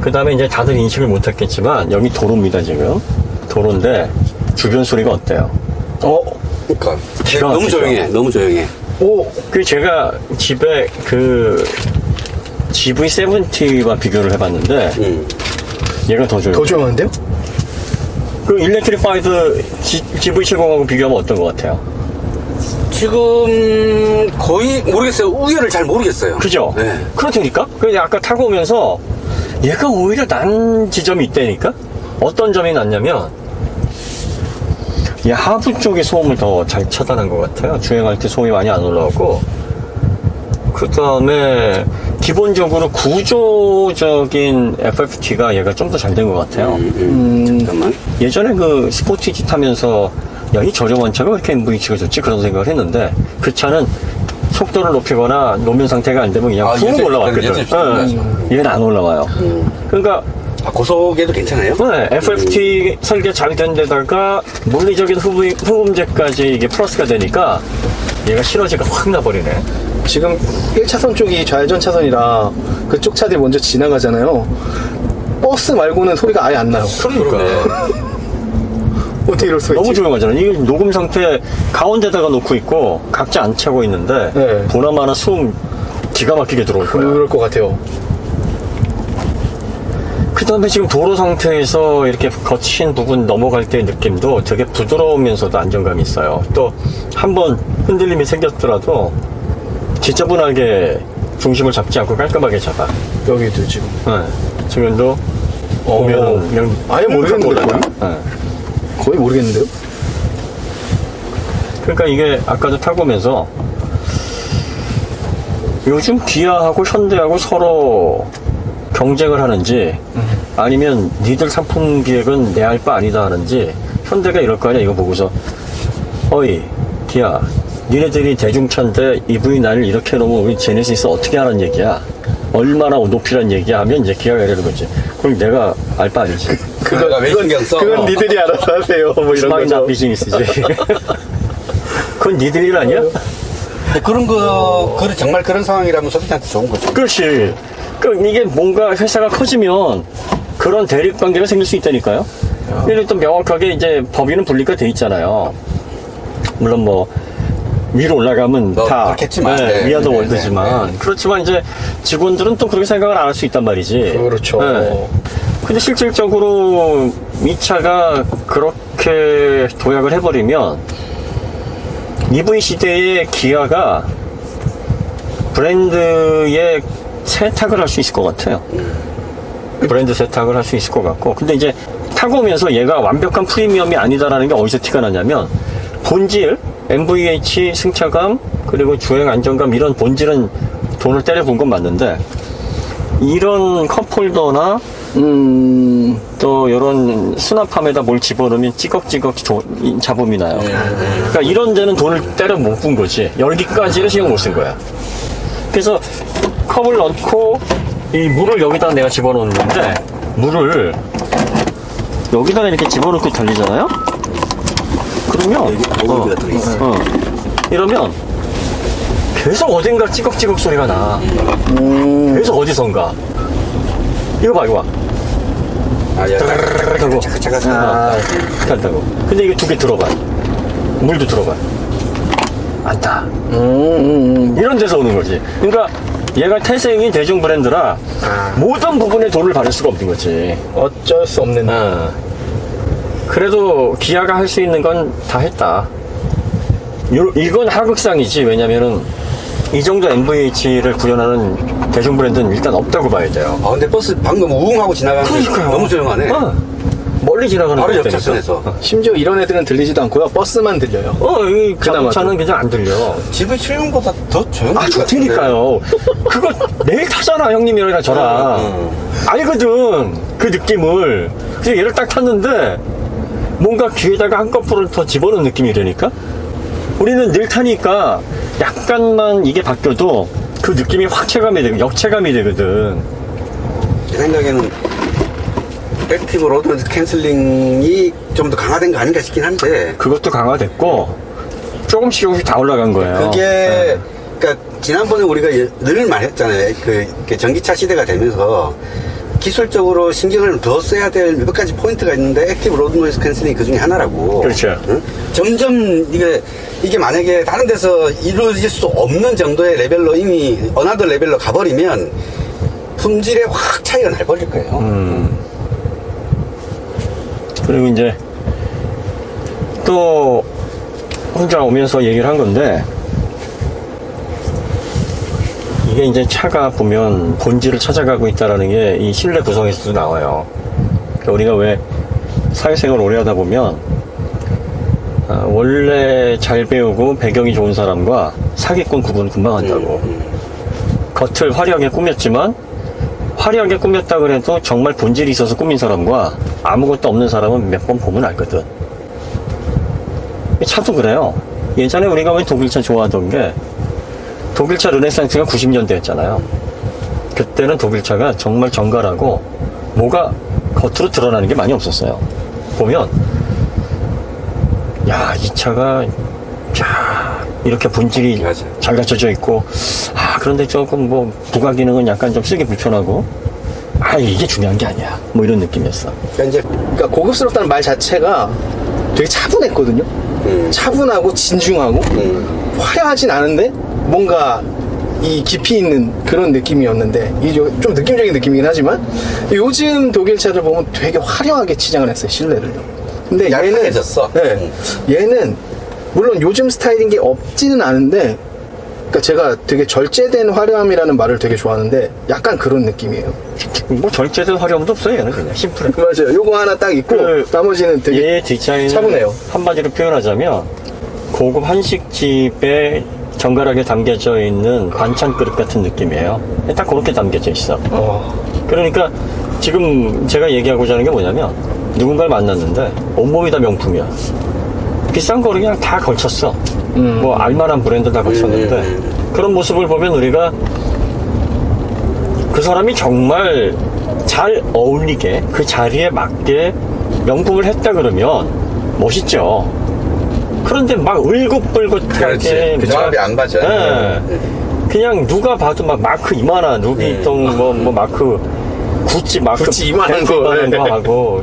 그 다음에 이제 다들 인식을 못했겠지만 여기 도로입니다 지금 도로인데 주변 소리가 어때요? 어? 그러니까 기가 너무 막히죠. 조용해. 너무 조용해. 오! 그 제가 집에 그 GV70와 비교를 해봤는데 음. 얘가 더 조용. 더 조용한데요? 그 일렉트리파이드 GV70하고 비교하면 어떤 것 같아요? 지금 거의 모르겠어요. 우열을 잘 모르겠어요. 그죠? 네. 그렇다니까? 아까 타고 오면서 얘가 오히려 난 지점이 있다니까? 어떤 점이 났냐면 얘 하부 쪽에 소음을 더 잘 차단한 것 같아요. 주행할 때 소음이 많이 안 올라오고 그 다음에 기본적으로 구조적인 FFT가 얘가 좀 더 잘 된 것 같아요. 음, 음. 잠깐만. 예전에 그 스포티지 타면서 야 이 저렴한 차가 왜 이렇게 MV치가 좋지 그런 생각을 했는데 그 차는 속도를 높이거나 노면 상태가 안 되면 그냥 아, 푹 예전- 올라왔거든. 예전 스피드가 예. 얘는 안 올라와요. 그러니까 아, 고속에도 괜찮아요? 네, FFT 설계 잘 된 데다가 물리적인 후분, 후음제까지 이게 플러스가 되니까 얘가 시너지가 확 나버리네. 지금 1차선 쪽이 좌회전 차선이라 그쪽 차들이 먼저 지나가잖아요. 버스 말고는 소리가 아예 안 나요. 그러니까. 어떻게 이럴 수가 너무 있지? 조용하잖아. 이게 녹음 상태 가운데다가 놓고 있고 각자 안 차고 있는데 네. 보나마나 소음 기가 막히게 들어올 거야. 그럴 것 같아요. 그 다음에 지금 도로 상태에서 이렇게 거친 부분 넘어갈 때 느낌도 되게 부드러우면서도 안정감이 있어요. 또 한번 흔들림이 생겼더라도 지저분하게 중심을 잡지 않고 깔끔하게 잡아. 여기도 지금. 네. 지금도 보면 그냥 아예. 거의? 네. 거의 모르겠는데요? 그러니까 이게 아까도 타고 오면서 요즘 기아하고 현대하고 서로 경쟁을 하는지 아니면 니들 상품 기획은 내알바 아니다 하는지 현대가 이럴 거 아니야 이거 보고서 어이 기아 니네들이 대중차인데 EV9을 이렇게 해놓으면 우리 제네시스 어떻게 하는 얘기야 얼마나 높이란 얘기야 하면 이제 기아가 이러는 거지 그럼 내가 알 바 아니지 그거가 왜 신경 써? 그건 니들이 알아서 하세요. 뭐 이런 스마일 나 거죠. 비즈니스지 그건 니들 일 아니야? 그런 거, 그래, 정말 그런 상황이라면 소비자한테 좋은 거죠. 그렇지. 그 이게 뭔가 회사가 커지면 그런 대립 관계가 생길 수 있다니까요. 예를 또 명확하게 이제 법인은 분리가 돼 있잖아요. 물론 뭐 위로 올라가면 뭐 다 그렇겠지만, 네, 네, 위아더 네, 월드지만 네, 네. 그렇지만 이제 직원들은 또 그렇게 생각을 안 할 수 있단 말이지. 그렇죠. 네. 근데 실질적으로 이 차가 그렇게 도약을 해버리면 EV 시대의 기아가 브랜드의 세탁을 할 수 있을 것 같아요. 브랜드 세탁을 할 수 있을 것 같고. 근데 이제 타고 오면서 얘가 완벽한 프리미엄이 아니다라는 게 어디서 티가 나냐면 본질, MVH 승차감, 그리고 주행 안정감 이런 본질은 돈을 때려본 건 맞는데 이런 컵홀더나 음, 또 이런 수납함에다 뭘 집어넣으면 찌걱찌걱 조- 이- 잡음이 나요. 그러니까 이런 데는 돈을 때려 못 본 거지. 열기까지는 신경 못 쓴 거야. 그래서 컵을 넣고 이 물을 여기다 내가 집어넣는데 물을 여기다가 이렇게 집어넣고 달리잖아요. 여기다 들어있어. 어, 이러면 계속 어딘가 찌걱찌걱 소리가 나. 계속 어디선가. 이거 봐, 이거 봐. 아, 예. 하고 차가 아, 간다고. 근데 이게 두개 들어봐. 물도 들어봐. 안 타. 음, 음, 음. 이런 데서 오는 거지. 그러니까 얘가 태생이 대중 브랜드라 아. 모든 부분에 돈을 받을 수가 없는 거지. 어쩔 수 없는. 어. 그래도 기아가 할 수 있는 건 다 했다. 요- 이건 하극상이지. 왜냐면은 이 정도 MVH를 구현하는 대중 브랜드는 일단 없다고 봐야 돼요. 아, 근데 버스 방금 우웅하고 지나가는데 그러니까요. 너무 조용하네. 어. 멀리 지나가는 바로 것 때문에. 옆차선에서. 심지어 이런 애들은 들리지도 않고요. 버스만 들려요. 어, 이 그나마도. 자동차는 그냥 안 들려. 집의 출근보다 더 조용한 아, 것 좋다니까요. 그거 매일 타잖아, 형님이랑 저랑. 응, 알거든, 그 느낌을. 그래서 얘를 딱 탔는데, 뭔가 귀에다가 한꺼풀을 더 집어넣은 느낌이라니까? 우리는 늘 타니까, 약간만 이게 바뀌어도, 그 느낌이 확 체감이 되고, 역체감이 되거든. 제 생각에는 액티브 로드 캔슬링이 좀 더 강화된 거 아닌가 싶긴 한데 그것도 강화됐고, 조금씩 조금씩 다 올라간 거예요. 그게 네. 그러니까 지난번에 우리가 예- 늘 말했잖아요. 그, 그 전기차 시대가 되면서 기술적으로 신경을 더 써야 될 몇 가지 포인트가 있는데 액티브 로드 노이즈 캔슬링이 그 중에 하나라고. 그렇죠. 응? 점점 이게 이게 만약에 다른 데서 이루어질 수 없는 정도의 레벨로 이미 어나더 레벨로 가버리면 품질에 확 차이가 날 버릴 거예요. 음. 그리고 이제 또 혼자 오면서 얘기를 한 건데 이게 이제 차가 보면 본질을 찾아가고 있다라는 게 이 실내 구성에서도 나와요. 그러니까 우리가 왜 사회생활 오래 하다 보면 아, 원래 잘 배우고 배경이 좋은 사람과 사기꾼 구분 금방 한다고. 겉을 화려하게 꾸몄지만 화려하게 꾸몄다 그래도 정말 본질이 있어서 꾸민 사람과 아무것도 없는 사람은 몇 번 보면 알거든. 차도 그래요. 예전에 우리가 왜 독일차 좋아하던 게 독일차 르네상스가 90년대였잖아요. 그때는 독일차가 정말 정갈하고 뭐가 겉으로 드러나는 게 많이 없었어요. 보면 야, 이 차가 야, 이렇게 본질이 맞아요. 잘 갖춰져 있고 아, 그런데 조금 뭐 부가 기능은 약간 좀 쓰기 불편하고 아, 이게 중요한 게 아니야. 뭐 이런 느낌이었어. 그러니까 이제 그러니까 고급스럽다는 말 자체가 되게 차분했거든요. 음. 차분하고 진중하고 음. 화려하진 않은데 뭔가 이 깊이 있는 그런 느낌이었는데 이게 좀 느낌적인 느낌이긴 하지만 요즘 독일 차들 보면 되게 화려하게 치장을 했어요 실내를요. 근데 얘는 얄팍해졌어. 네, 음. 얘는 물론 요즘 스타일인 게 없지는 않은데 그러니까 제가 되게 절제된 화려함이라는 말을 되게 좋아하는데 약간 그런 느낌이에요. 뭐 절제된 화려함도 없어요. 얘는 그냥 심플해. 맞아요. 요거 하나 딱 있고 그 나머지는 되게 얘 뒷차에는 차분해요. 한마디로 표현하자면 고급 한식집에 정갈하게 담겨져 있는 반찬 그릇 같은 느낌이에요. 딱 그렇게 담겨져 있어. 어, 그러니까 지금 제가 얘기하고자 하는 게 뭐냐면 누군가를 만났는데 온몸이 다 명품이야. 비싼 거를 그냥 다 걸쳤어. 음. 뭐 알만한 브랜드 다 걸쳤는데 음, 그런 모습을 보면 우리가 그 사람이 정말 잘 어울리게 그 자리에 맞게 명품을 했다 그러면 멋있죠. 그런데 막 울긋불긋하게. 그 막- 조합이 안 맞아요. 예. 그냥 누가 봐도 막 마크 이만한 루비통 뭐, 뭐 마크 구찌 마크 구찌 이만한 거. 이만한 거 하고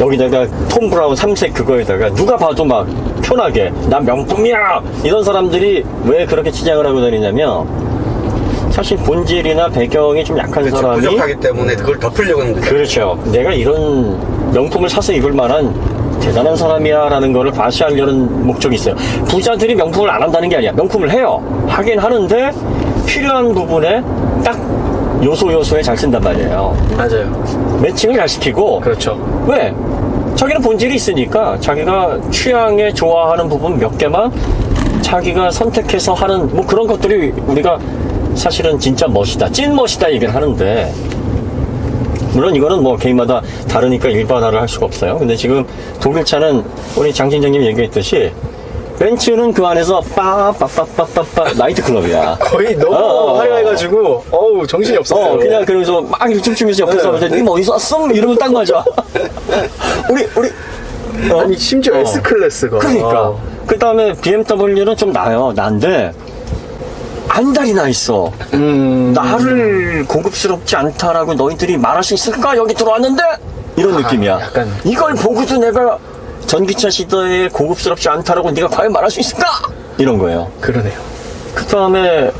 여기다가 톰 브라운 삼색 그거에다가 누가 봐도 막 편하게 난 명품이야 이런 사람들이 왜 그렇게 치장을 하고 다니냐면 사실 본질이나 배경이 좀 약한 그렇죠. 사람이 부족하기 때문에 그걸 덮으려고 하는 거죠. 그렇죠. 내가 이런 명품을 사서 입을 만한 대단한 사람이야 라는 거를 과시하려는 목적이 있어요. 부자들이 명품을 안 한다는 게 아니야. 명품을 해요. 하긴 하는데 필요한 부분에 딱 요소 요소에 잘 쓴단 말이에요. 맞아요. 매칭을 잘 시키고 그렇죠. 왜? 자기는 본질이 있으니까 자기가 취향에 좋아하는 부분 몇 개만 자기가 선택해서 하는 뭐 그런 것들이 우리가 사실은 진짜 멋이다. 찐 멋이다 얘기를 하는데 물론 이거는 뭐 개인마다 다르니까 일반화를 할 수가 없어요. 근데 지금 독일 차는 우리 장진정님 얘기했듯이 벤츠는 그 안에서 빠빠빠빠빠빠 나이트 클럽이야. 거의 너무 어, 어, 어. 화려해가지고 어우 정신이 없었어요. 어, 그냥 그러면서 막 이렇게 춤추면서 옆에서 네. 네. 님 어디서 왔어? 이러면 딱 맞아. 우리, 우리. 어? 아니 심지어 어. S 클래스가 그러니까. 그 다음에 BMW는 좀 나아요. 난데, 안달이 나 있어. 음, 나를 고급스럽지 않다라고 너희들이 말할 수 있을까? 여기 들어왔는데? 이런 아, 느낌이야. 약간. 이걸 보고도 내가 전기차 시대에 고급스럽지 않다라고 네가 과연 말할 수 있을까? 이런 거예요. 그러네요. 그 다음에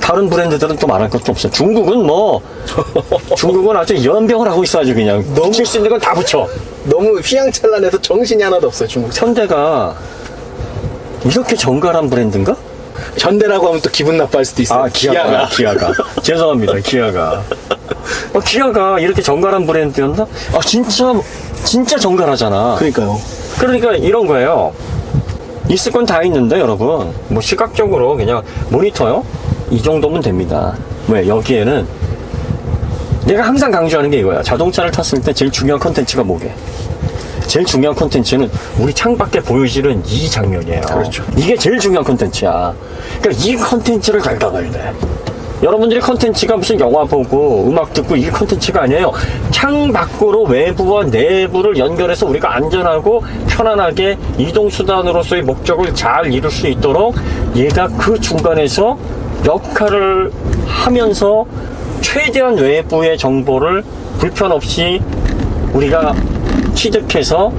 다른 브랜드들은 또 말할 것도 없어. 중국은 뭐 중국은 아주 연병을 하고 있어 아주 그냥 붙일 수 있는 건 다 붙여. 너무 휘황찬란해서 정신이 하나도 없어요 중국. 차. 현대가 이렇게 정갈한 브랜드인가? 전대라고 하면 또 기분 나빠할 수도 있어요. 아 기아가 기아가 죄송합니다 기아가 어, 기아가 이렇게 정갈한 브랜드였나? 아 진짜 진짜 정갈하잖아. 그러니까요. 그러니까 이런 거예요. 있을 건 다 있는데 여러분 뭐 시각적으로 그냥 모니터요 이 정도면 됩니다. 왜 여기에는 내가 항상 강조하는 게 이거야. 자동차를 탔을 때 제일 중요한 컨텐츠가 뭐게? 제일 중요한 컨텐츠는 우리 창밖에 보여지는 이 장면이에요. 그렇죠. 이게 제일 중요한 컨텐츠야. 그러니까 이 컨텐츠를 잘 돼. 여러분들이 컨텐츠가 무슨 영화 보고 음악 듣고 이게 컨텐츠가 아니에요. 창 밖으로 외부와 내부를 연결해서 우리가 안전하고 편안하게 이동수단으로서의 목적을 잘 이룰 수 있도록 얘가 그 중간에서 역할을 하면서 최대한 외부의 정보를 불편 없이 우리가 취득해서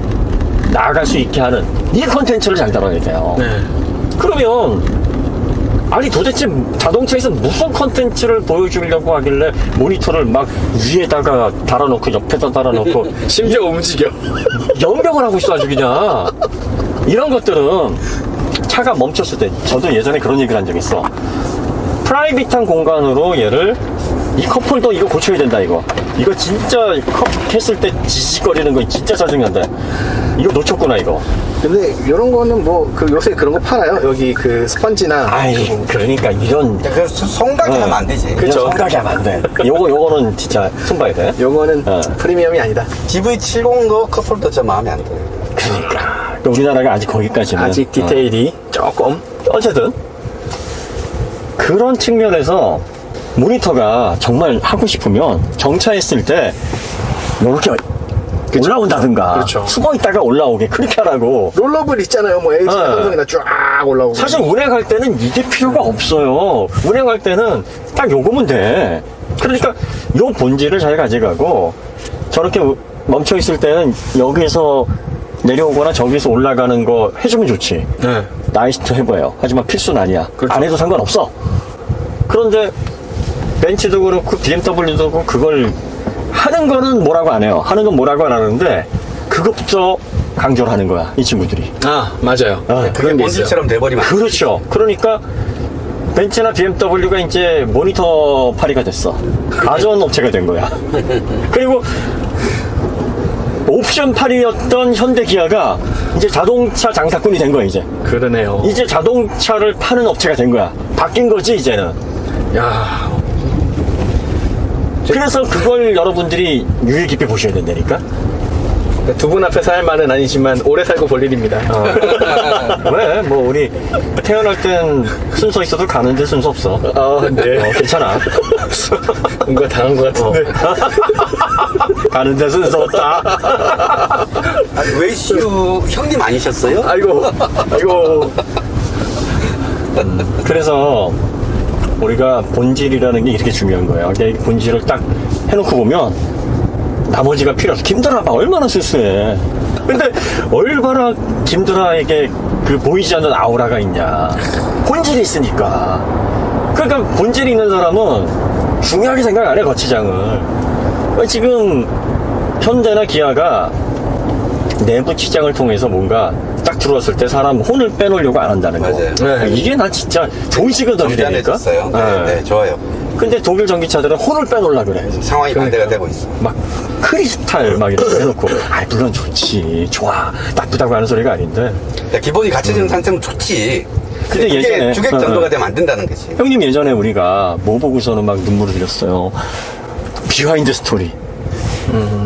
나아갈 수 있게 하는 이 컨텐츠를 잘 다뤄야 돼요. 네. 그러면 아니 도대체 자동차에서 무슨 컨텐츠를 보여주려고 하길래 모니터를 막 위에다가 달아놓고 옆에다 달아놓고 심지어 움직여. 연병을 하고 있어 아주 그냥 이런 것들은 차가 멈췄을 때 저도 예전에 그런 얘기를 한 적 있어 프라이빗한 공간으로 얘를 이 컵홀더 이거 고쳐야 된다 이거 이거 진짜 컵 했을 때 지직거리는 거 진짜 짜증난다 이거 놓쳤구나 이거 근데 이런 거는 뭐 그 요새 그런 거 팔아요. 여기 그 스펀지나 아이 그러니까 이런 그 송각이 하면 안 되지. 그죠 생각이 하면 안돼 요거 요거는 진짜 손봐야 돼 요거는 어. 프리미엄이 아니다. GV70도 컵홀더 저 마음에 안 들어요. 그러니까 우리나라가 아직 거기까지는 아직 어. 디테일이 조금 어쨌든 그런 측면에서 모니터가 정말 하고 싶으면 정차했을 때 이렇게 올라온다든가 그렇죠. 숨어 있다가 올라오게 그렇게 하라고 롤러블 있잖아요. 뭐 LG 네. 삼성이나 쫙 올라오고. 사실 운행할 때는 이게 필요가 없어요 운행할 때는 딱 요거면 돼 그러니까 요 본질을 잘 가져가고 저렇게 멈춰 있을 때는 여기서 내려오거나 저기서 올라가는 거 해주면 좋지 네. 나이스트 해봐요. 하지만 필수는 아니야. 그렇죠. 안 해도 상관없어. 그런데 벤츠도 그렇고 BMW도 그렇고 그걸 하는 거는 뭐라고 안 해요. 하는 건 뭐라고 안 하는데 그것부터 강조를 하는 거야. 이 친구들이. 아 맞아요. 어, 네, 그게. 본질처럼 돼버리면. 그렇죠. 그러니까 벤츠나 BMW가 이제 모니터 파리가 됐어. 가전 업체가 된 거야. 그리고 옵션 팔이었던 현대 기아가 이제 자동차 장사꾼이 된 거야 이제. 그러네요. 이제 자동차를 파는 업체가 된 거야. 바뀐 거지, 이제는. 야 그래서 그걸 여러분들이 유의 깊게 보셔야 된다니까? 두 분 앞에서 할 말은 아니지만 오래 살고 볼 일입니다. 왜? 뭐, 우리 태어날 땐 순서 있어도 가는데 순서 없어. 아, 네. 어, 괜찮아. 뭔가 당한 것 같은데. 가는데 순서 없다. 아, 웨이슈 형님 아니셨어요? 아이고, 아이고. 그래서 우리가 본질이라는 게 이렇게 중요한 거예요. 이 본질을 딱 해놓고 보면 나머지가 필요 없어. 김드라 봐. 얼마나 순수해. 근데 얼마나 김드라에게 그 보이지 않는 아우라가 있냐. 본질이 있으니까. 그러니까 본질이 있는 사람은 중요하게 생각 안 해, 거치장을. 지금 현대나 기아가 내부 치장을 통해서 뭔가 딱 들어왔을 때 사람 혼을 빼놓으려고 안 한다는 거. 맞아요. 네. 이게 난 진짜 좋은 시그널이라니까. 정리해졌어요. 네, 네, 좋아요. 근데 독일 전기차들은 혼을 빼놓으려 그래. 상황이 반대가 그러니까요. 되고 있어. 막 크리스탈 막 이렇게 해놓고, 아 물론 좋지, 좋아, 나쁘다고 하는 소리가 아닌데. 야, 기본이 갖춰지는 상태면 좋지. 근데 그게 예전에- 주객 어, 전도가 어. 되면 안 된다는 거지. 형님 예전에 우리가 뭐 보고서는 막 눈물을 흘렸어요. 비하인드 스토리.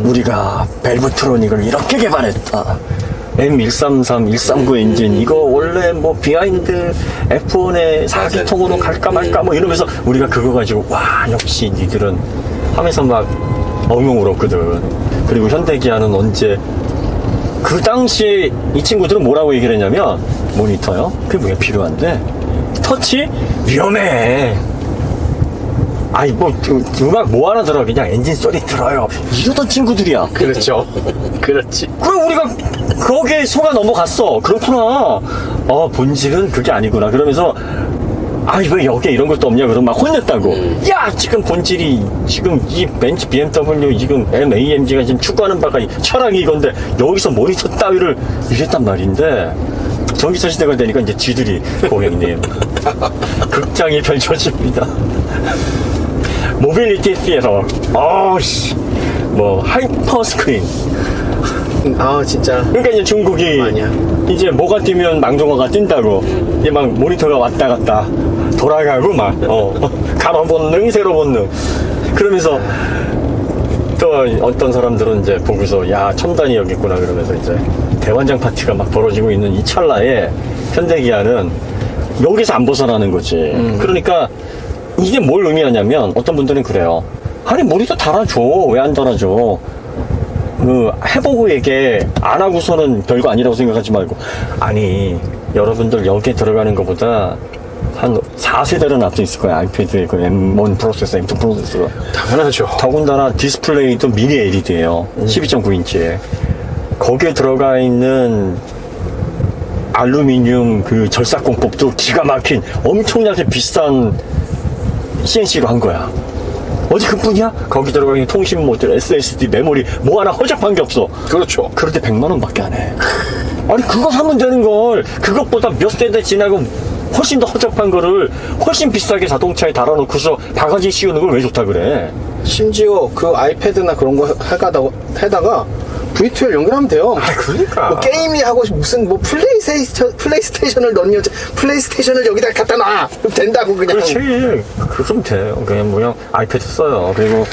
우리가 벨브트로닉을 이렇게 개발했다. M133, 139 엔진 이거 원래 뭐 비하인드 F1의 4기통으로 갈까 말까 뭐 이러면서 우리가 그거 가지고 와 역시 니들은 하면서 막 엉엉 울었거든. 그리고 현대기아는 언제 그 당시에 이 친구들은 뭐라고 얘기를 했냐면 모니터요? 그게 왜 필요한데? 터치? 위험해. 아이 뭐 그, 음악 뭐 하나 들어 그냥 엔진 소리 들어요 이러던 친구들이야 그렇죠. 그렇지. 그럼 우리가 거기에 속아 넘어갔어. 그렇구나. 어 본질은 그게 아니구나. 그러면서 아이 왜 여기에 이런 것도 없냐? 그러면 막 혼냈다고. 야 지금 본질이 지금 이 벤츠 BMW 지금 MAMG가 지금 추구하는 바가 이 철학이 이건데 여기서 모니터 따위를 이랬단 말인데 전기차 시대가 되니까 이제 지들이 고객님. 극장이 펼쳐집니다. 모빌리티 티에서 어우씨. 뭐 하이퍼 스크린 아, 진짜. 그러니까 이제 중국이 아니야. 이제 뭐가 뛰면 망종어가 뛴다고. 이제 막 모니터가 왔다 갔다 돌아가고 막 어, 가로 본능 세로 본능. 그러면서 또 어떤 사람들은 이제 보고서 야 첨단이 여기 있구나 그러면서 이제 대환장 파티가 막 벌어지고 있는 이 찰나에 현대기아는 여기서 안 벗어나는 거지. 그러니까 이게 뭘 의미하냐면 어떤 분들은 그래요. 아니 모니터 달아줘. 왜 안 달아줘 그 해보고 얘기 안 하고서는 별거 아니라고 생각하지 말고 아니 여러분들 여기에 들어가는 것보다 한 4세대는 앞서 있을 거야. 아이패드의 그 M1 프로세서, M2 프로세서가. 당연하죠. 더군다나 디스플레이도 미니 LED예요. 12.9인치에. 거기에 들어가 있는 알루미늄 그 절삭 공법도 기가 막힌 엄청나게 비싼 CNC로 한 거야. 어디 그뿐이야? 거기 들어가 있는 통신 모듈, SSD, 메모리 뭐 하나 허접한 게 없어. 그렇죠. 그런데 100만 원밖에 안 해. 아니 그거 사면 되는 걸 그것보다 몇 세대 지나고 훨씬 더 허접한 거를 훨씬 비싸게 자동차에 달아놓고서 바가지 씌우는 걸 왜 좋다 그래? 심지어 그 아이패드나 그런 거 해가다, 해다가 V2L 연결하면 돼요. 그러니까. 뭐 게임이 하고 싶- 무슨 뭐 플레이스테이션, 플레이스테이션을 넣는 여자, 플레이스테이션을 여기다 갖다 놔! 그럼 된다고 그냥. 그렇지. 그럼 돼요. 그냥 뭐냐 아이패드 써요. 그리고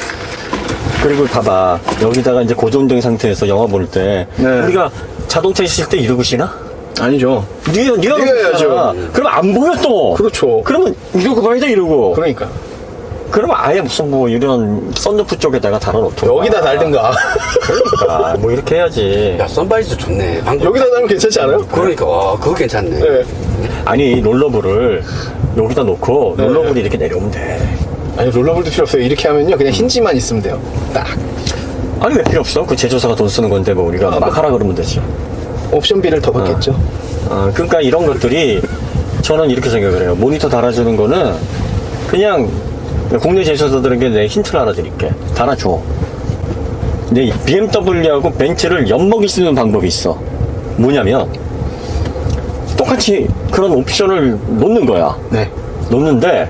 그리고 봐봐 여기다가 이제 고정된 상태에서 영화 볼때 네. 우리가 자동차 있을 때 이러고 쉬나? 아니죠. 니가 니가. 그러잖아. 그러면 안 보여 또. 그렇죠. 그러면 이러고 봐야 돼 이러고. 그러니까. 그러면 아예 무슨 뭐 이런 썬루프 쪽에다가 달아놓고 여기다 달든가. 그러니까 뭐 이렇게 해야지. 야, 선바이즈 좋네. 방금. 여기다 달면 괜찮지 않아요? 그러니까, 와, 그거 괜찮네. 네. 아니 롤러블을 여기다 놓고 네. 롤러블이 이렇게 내려오면 돼. 아니, 롤러블도 필요 없어요. 이렇게 하면요. 그냥 힌지만 있으면 돼요. 딱. 아니 왜 필요 없어? 그 제조사가 돈 쓰는 건데 뭐 우리가 아, 막 뭐. 하라 그러면 되지. 옵션비를 더 받겠죠. 아, 그러니까 이런 것들이 저는 이렇게 생각을 해요. 모니터 달아주는 거는 그냥 국내 제조사들에게 내 힌트를 하나 드릴게. 달아줘. 근데 BMW하고 벤츠를 엿먹이 쓰는 방법이 있어. 뭐냐면 똑같이 그런 옵션을 놓는 거야. 네. 놓는데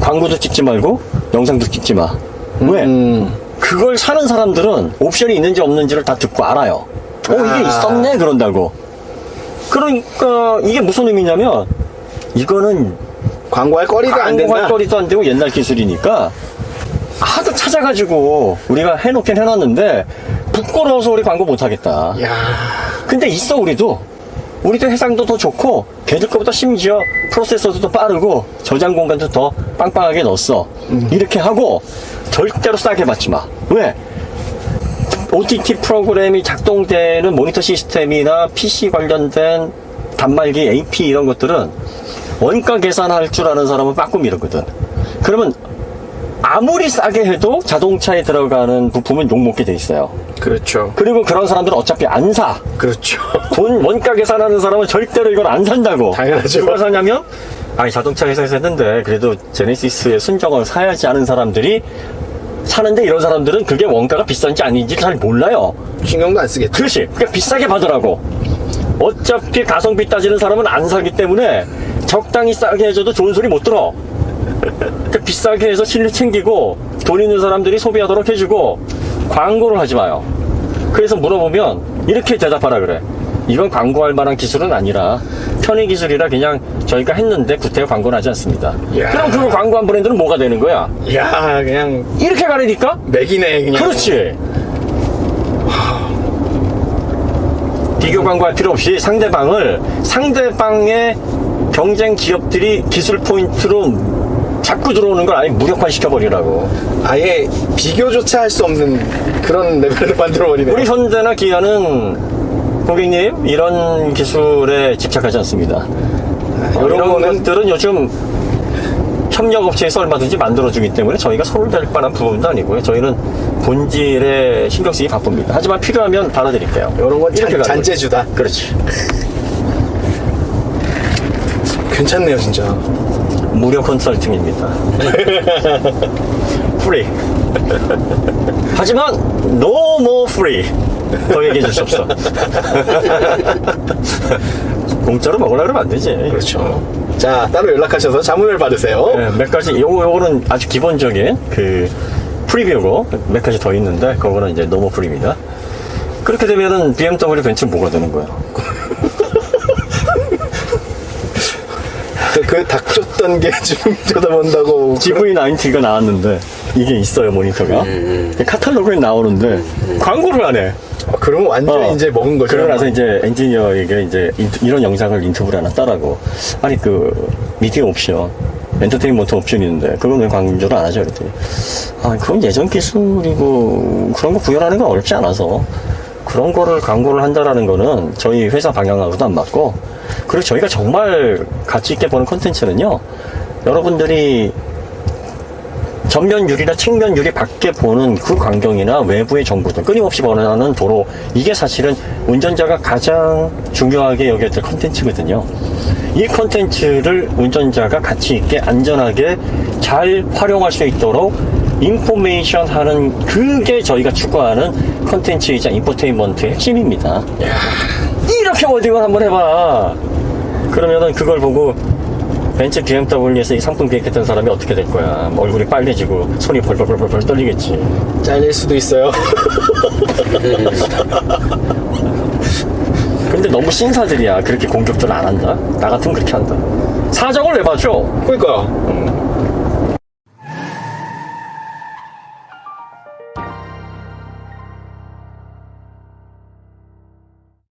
광고도 찍지 말고 영상도 찍지 마. 왜? 음, 그걸 사는 사람들은 옵션이 있는지 없는지를 다 듣고 알아요. 어, 이게 아. 있었네? 그런다고. 그러니까, 이게 무슨 의미냐면, 이거는 광고할 거리가 안 된다. 광고할 거리도 안 되고 옛날 기술이니까, 하도 찾아가지고, 우리가 해놓긴 해놨는데, 부끄러워서 우리 광고 못하겠다. 야 근데 있어, 우리도. 우리도 해상도 더 좋고, 걔들 거보다 심지어 프로세서도 더 빠르고, 저장 공간도 더 빵빵하게 넣었어. 이렇게 하고, 절대로 싸게 받지 마. 왜? OTT 프로그램이 작동되는 모니터 시스템이나 PC 관련된 단말기 AP 이런 것들은 원가 계산할 줄 아는 사람은 빠꿈 이러거든. 그러면 아무리 싸게 해도 자동차에 들어가는 부품은 욕먹게 돼 있어요. 그렇죠. 그리고 그런 사람들은 어차피 안 사. 그렇죠. 돈 원가 계산하는 사람은 절대로 이걸 안 산다고. 당연하죠. 누가 사냐면 아니 자동차 회사에서 했는데 그래도 제네시스의 순정을 사야지 하는 사람들이 사는데 이런 사람들은 그게 원가가 비싼지 아닌지 잘 몰라요. 신경도 안 쓰겠죠. 그렇지. 그러니까 비싸게 받으라고. 어차피 가성비 따지는 사람은 안 사기 때문에 적당히 싸게 해줘도 좋은 소리 못 들어. 그러니까 비싸게 해서 실력 챙기고 돈 있는 사람들이 소비하도록 해주고 광고를 하지 마요. 그래서 물어보면 이렇게 대답하라 그래. 이건 광고할 만한 기술은 아니라 편의 기술이라 그냥 저희가 했는데 구태여 광고는 하지 않습니다. 이야. 그럼 그걸 광고한 브랜드는 뭐가 되는 거야? 야 그냥 이렇게 가리니까? 맥이네 그냥. 그렇지. 비교 광고할 필요 없이 상대방을 상대방의 경쟁 기업들이 기술 포인트로 자꾸 들어오는 걸 아예 무력화 시켜버리라고. 아예 비교조차 할 수 없는 그런 레벨을 만들어버리네. 우리 현대나 기아는 고객님 이런 기술에 집착하지 않습니다. 이런 이런 거는 것들은 요즘 협력업체에서 얼마든지 만들어주기 때문에 저희가 댈 만한 부분도 아니고요. 저희는 본질에 신경 쓰기 바쁩니다. 하지만 필요하면 달아드릴게요. 이런 건 잔, 잔재주다. 그렇지. 괜찮네요 진짜. 무료 컨설팅입니다. 프리. 하지만 no more free. 더 얘기해 줄 수 없어. 공짜로 먹으려고 그러면 안 되지. 그렇죠. 자 따로 연락하셔서 자문을 받으세요. 네, 몇 가지, 요거, 요거는 아주 기본적인 그 프리뷰고 몇 가지 더 있는데 그거는 이제 너무 프리입니다. 그렇게 되면은 BMW 벤츠 뭐가 되는 거야? 그, 그 닥쳤던 게 지금 쳐다본다고. GV90가 나왔는데 이게 있어요 모니터가 카탈로그에 나오는데 광고를 안 해. 아, 그러면 완전 어. 히 이제 먹은 거죠. 그러고 나서 이제 엔지니어에게 이제 인트- 이런 영상을 인터뷰를 하나 따라고 아니 그 미디어 옵션 엔터테인먼트 옵션이 있는데 그건 왜 강조를 안 하죠 그랬더니 아 그건 예전 기술이고 그런 거 구현하는 건 어렵지 않아서 그런 거를 광고를 한다라는 거는 저희 회사 방향하고도 안 맞고 그리고 저희가 정말 가치 있게 보는 콘텐츠는요. 여러분들이 전면 유리나 측면 유리 밖에 보는 그 광경이나 외부의 정보들 끊임없이 번화하는 도로 이게 사실은 운전자가 가장 중요하게 여겨야 될 컨텐츠거든요. 이 컨텐츠를 운전자가 가치 있게 안전하게 잘 활용할 수 있도록 인포메이션 하는 그게 저희가 추구하는 컨텐츠이자 인포테인먼트의 핵심입니다. 이렇게 워딩을 한번 해봐. 그러면은 그걸 보고 벤츠 BMW에서 이 상품 기획했던 사람이 어떻게 될 거야? 뭐 얼굴이 빨개지고 손이 벌벌벌벌 떨리겠지. 잘릴 수도 있어요. 근데 너무 신사들이야. 그렇게 공격들 안 한다. 나 같으면 그렇게 한다. 사정을 내봐줘. 그러니까